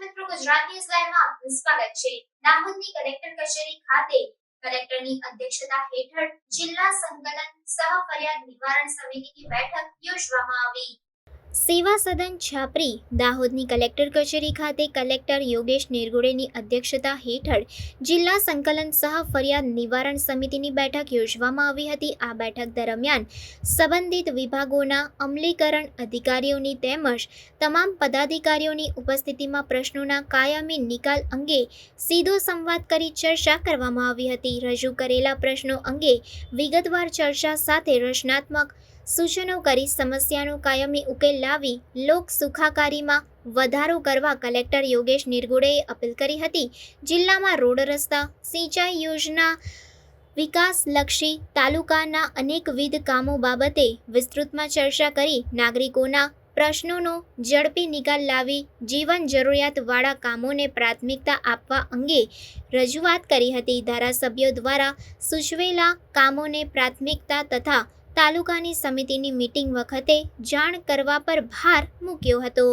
મિત્રો ગુજરાત સ્વાગત છે. દાહોદની કલેક્ટર કચેરી ખાતે કલેક્ટરની અધ્યક્ષતા હેઠળ જિલ્લા સંકલન સહ નિવારણ સમિતિની બેઠક યોજવામાં આવી. સેવા સદન છાપરી દાહોદની કલેક્ટર કચેરી ખાતે કલેક્ટર યોગેશ નિરગુડેની અધ્યક્ષતા હેઠળ જિલ્લા સંકલન સહ ફરિયાદ નિવારણ સમિતિની બેઠક યોજવામાં આવી હતી. આ બેઠક દરમિયાન સંબંધિત વિભાગોના અમલીકરણ અધિકારીઓની તેમજ તમામ પદાધિકારીઓની ઉપસ્થિતિમાં પ્રશ્નોના કાયમી નિકાલ અંગે સીધો સંવાદ કરી ચર્ચા કરવામાં આવી હતી. રજૂ કરેલા પ્રશ્નો અંગે વિગતવાર ચર્ચા સાથે રચનાત્મક સૂચનો કરી સમસ્યાનો કાયમી ઉકેલ લાવી લોક સુખાકારીમાં વધારો કરવા કલેક્ટર યોગેશ નિર્ગુડેએ અપીલ કરી હતી. જિલ્લામાં રોડ રસ્તા, સિંચાઈ યોજના, વિકાસલક્ષી તાલુકાના અનેકવિધ કામો બાબતે વિસ્તૃતમાં ચર્ચા કરી નાગરિકોના પ્રશ્નોનો ઝડપી નિકાલ લાવી જીવન જરૂરિયાતવાળા કામોને પ્રાથમિકતા આપવા અંગે રજૂઆત કરી હતી. ધારાસભ્યો દ્વારા સૂચવેલા કામોને પ્રાથમિકતા તથા તાલુકાની સમિતિની મીટિંગ વખતે જાણ કરવા પર ભાર મૂક્યો હતો.